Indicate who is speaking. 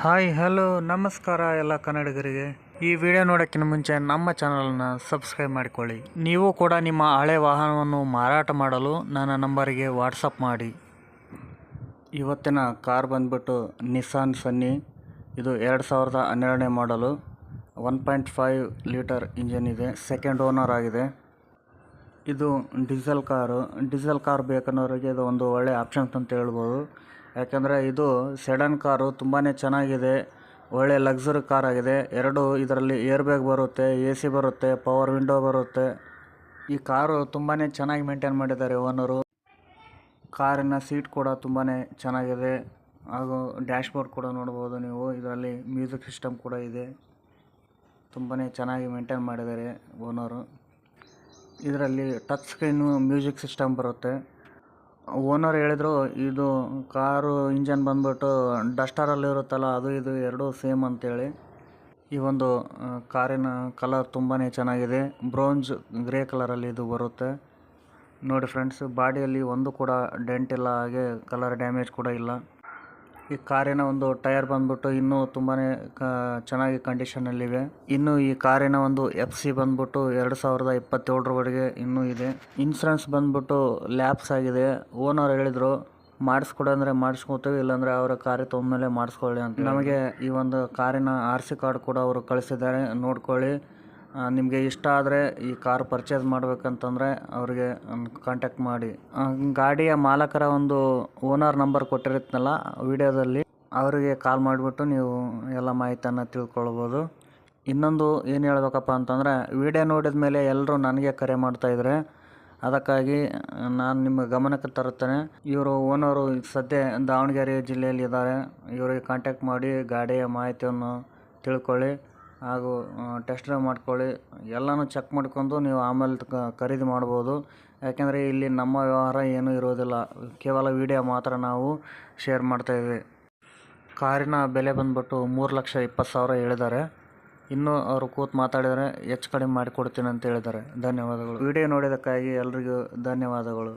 Speaker 1: Hi, hello, ನಮಸ್ಕಾರ ಎಲ್ಲ ಕನ್ನಡಿಗರಿಗೆ. ಈ ವಿಡಿಯೋ ನೋಡೋಕ್ಕಿಂತ ಮುಂಚೆ ನಮ್ಮ ಚಾನಲನ್ನು ಸಬ್ಸ್ಕ್ರೈಬ್ ಮಾಡಿಕೊಳ್ಳಿ. ನೀವು ಕೂಡ ನಿಮ್ಮ ಹಳೆ ವಾಹನವನ್ನು ಮಾರಾಟ ಮಾಡಲು ನನ್ನ ನಂಬರಿಗೆ ವಾಟ್ಸಪ್ ಮಾಡಿ. ಇವತ್ತಿನ ಕಾರ್ ಬಂದ್ಬಿಟ್ಟು ನಿಸಾನ್ ಸನ್ನಿ ಇದು ಎರಡು ಸಾವಿರದ ಹನ್ನೆರಡನೇ ಮಾಡಲು one point five litre engine ಇದೆ. ಸೆಕೆಂಡ್ ಓನರ್ ಆಗಿದೆ. ಇದು ಡೀಸೆಲ್ ಕಾರು. ಡೀಸೆಲ್ ಕಾರ್ ಬೇಕನ್ನೋರಿಗೆ ಇದು ಒಂದು ಒಳ್ಳೆಯ ಆಪ್ಷನ್ಸ್ ಅಂತ ಹೇಳ್ಬೋದು. ಯಾಕಂದರೆ ಇದು ಸೆಡನ್ ಕಾರು ತುಂಬಾ ಚೆನ್ನಾಗಿದೆ, ಒಳ್ಳೆ ಲಕ್ಸುರಿ ಕಾರ್ ಆಗಿದೆ. ಎರಡು ಇದರಲ್ಲಿ ಏರ್ ಬ್ಯಾಗ್ ಬರುತ್ತೆ ಎ ಸಿ ಬರುತ್ತೆ ಪವರ್ ವಿಂಡೋ ಬರುತ್ತೆ. ಈ ಕಾರು ತುಂಬಾ ಚೆನ್ನಾಗಿ ಮೇಂಟೈನ್ ಮಾಡಿದ್ದಾರೆ ಓನರು ಕಾರಿನ ಸೀಟ್ ಕೂಡ ತುಂಬಾ ಚೆನ್ನಾಗಿದೆ. ಹಾಗೂ ಡ್ಯಾಶ್ಬೋರ್ಡ್ ಕೂಡ ನೋಡ್ಬೋದು ನೀವು. ಇದರಲ್ಲಿ ಮ್ಯೂಸಿಕ್ ಸಿಸ್ಟಮ್ ಕೂಡ ಇದೆ. ತುಂಬಾ ಚೆನ್ನಾಗಿ ಮೇಂಟೈನ್ ಮಾಡಿದ್ದಾರೆ ಓನರು ಇದರಲ್ಲಿ ಟಚ್ ಸ್ಕ್ರೀನು ಮ್ಯೂಸಿಕ್ ಸಿಸ್ಟಮ್ ಬರುತ್ತೆ. ಓನರ್ ಹೇಳಿದರು, ಇದು ಕಾರು ಇಂಜನ್ ಬಂದ್ಬಿಟ್ಟು ಡಸ್ಟರಲ್ಲಿ ಇರುತ್ತಲ್ಲ, ಅದು ಇದು ಎರಡೂ ಸೇಮ್ ಅಂತೇಳಿ. ಈ ಒಂದು ಕಾರಿನ ಕಲರ್ ತುಂಬಾ ಚೆನ್ನಾಗಿದೆ. ಬ್ರೋಂಜ್ ಗ್ರೇ ಕಲರಲ್ಲಿ ಇದು ಬರುತ್ತೆ. ನೋಡಿ ಫ್ರೆಂಡ್ಸ್ ಬಾಡಿಯಲ್ಲಿ ಒಂದು ಕೂಡ ಡೆಂಟ್ ಇಲ್ಲ, ಹಾಗೆ ಕಲರ್ ಡ್ಯಾಮೇಜ್ ಕೂಡ ಇಲ್ಲ. ಈ ಕಾರಿನ ಒಂದು ಟೈರ್ ಬಂದ್ಬಿಟ್ಟು ಇನ್ನೂ ತುಂಬಾ ಚೆನ್ನಾಗಿ ಚೆನ್ನಾಗಿ ಕಂಡೀಷನಲ್ಲಿವೆ. ಇನ್ನು ಈ ಕಾರಿನ ಒಂದು ಎಫ್ ಸಿ ಬಂದ್ಬಿಟ್ಟು ಎರಡು ಸಾವಿರದ ಇಪ್ಪತ್ತೇಳರವರೆಗೆ ಇನ್ನೂ ಇದೆ. ಇನ್ಸೂರೆನ್ಸ್ ಬಂದ್ಬಿಟ್ಟು ಲ್ಯಾಪ್ಸ್ ಆಗಿದೆ. ಓನರ್ ಹೇಳಿದರು, ಮಾಡಿಸ್ಕೊಡ ಅಂದರೆ ಮಾಡಿಸ್ಕೊತೀವಿ, ಇಲ್ಲಾಂದರೆ ಅವರ ಕಾರಿ ತೊಂದಮೇಲೆ ಮಾಡಿಸ್ಕೊಳ್ಳಿ ಅಂತ ನಮಗೆ ಈ ಒಂದು ಕಾರಿನ ಆರ್ ಸಿ ಕಾರ್ಡ್ ಕೂಡ ಅವರು ಕಳಿಸಿದ್ದಾರೆ. ನೋಡ್ಕೊಳ್ಳಿ. ನಿಮಗೆ ಇಷ್ಟ ಆದರೆ ಈ ಕಾರ್ ಪರ್ಚೇಸ್ ಮಾಡಬೇಕಂತಂದರೆ ಅವರಿಗೆ ಕಾಂಟ್ಯಾಕ್ಟ್ ಮಾಡಿ. ಗಾಡಿಯ ಮಾಲಕರ ಒಂದು ಓನರ್ ನಂಬರ್ ಕೊಟ್ಟಿರುತ್ತಲ್ಲ ವಿಡಿಯೋದಲ್ಲಿ, ಅವರಿಗೆ ಕಾಲ್ ಮಾಡಿಬಿಟ್ಟು ನೀವು ಎಲ್ಲ ಮಾಹಿತಿಯನ್ನು ತಿಳ್ಕೊಳ್ಬೋದು. ಇನ್ನೊಂದು ಏನು ಹೇಳಬೇಕಪ್ಪ ಅಂತಂದರೆ, ವಿಡಿಯೋ ನೋಡಿದ ಮೇಲೆ ಎಲ್ಲರೂ ನನಗೆ ಕರೆ ಮಾಡ್ತಾಯಿದ್ರೆ ಅದಕ್ಕಾಗಿ ನಾನು ನಿಮ್ಮ ಗಮನಕ್ಕೆ ತರುತ್ತೇನೆ. ಇವರು ಓನರು ಸದ್ಯ ದಾವಣಗೆರೆ ಜಿಲ್ಲೆಯಲ್ಲಿ ಇದ್ದಾರೆ ಇವರಿಗೆ ಕಾಂಟ್ಯಾಕ್ಟ್ ಮಾಡಿ ಗಾಡಿಯ ಮಾಹಿತಿಯನ್ನು ತಿಳ್ಕೊಳ್ಳಿ. ಹಾಗೂ ಟೆಸ್ಟ್ ಡ್ರೈವ್ ಮಾಡ್ಕೊಳ್ಳಿ. ಎಲ್ಲನೂ ಚೆಕ್ ಮಾಡ್ಕೊಂಡು ನೀವು ಆಮೇಲೆ ಖರೀದಿ ಮಾಡ್ಬೋದು. ಯಾಕೆಂದರೆ ಇಲ್ಲಿ ನಮ್ಮ ವ್ಯವಹಾರ ಏನೂ ಇರೋದಿಲ್ಲ. ಕೇವಲ ವಿಡಿಯೋ ಮಾತ್ರ ನಾವು ಶೇರ್ ಮಾಡ್ತಾಯಿದ್ವಿ ಕಾರಿನ ಬೆಲೆ ಬಂದ್ಬಿಟ್ಟು ಮೂರು ಲಕ್ಷ ಇಪ್ಪತ್ತು ಸಾವಿರ ಹೇಳಿದ್ದಾರೆ. ಇನ್ನೂ ಅವರು ಕೂತು ಮಾತಾಡಿದರೆ ಹೆಚ್ಚು ಕಡಿಮೆ ಮಾಡಿಕೊಡ್ತೀನಿ ಅಂತ ಹೇಳಿದ್ದಾರೆ. ಧನ್ಯವಾದಗಳು. ವಿಡಿಯೋ ನೋಡಿದ್ದಕ್ಕಾಗಿ ಎಲ್ರಿಗೂ ಧನ್ಯವಾದಗಳು.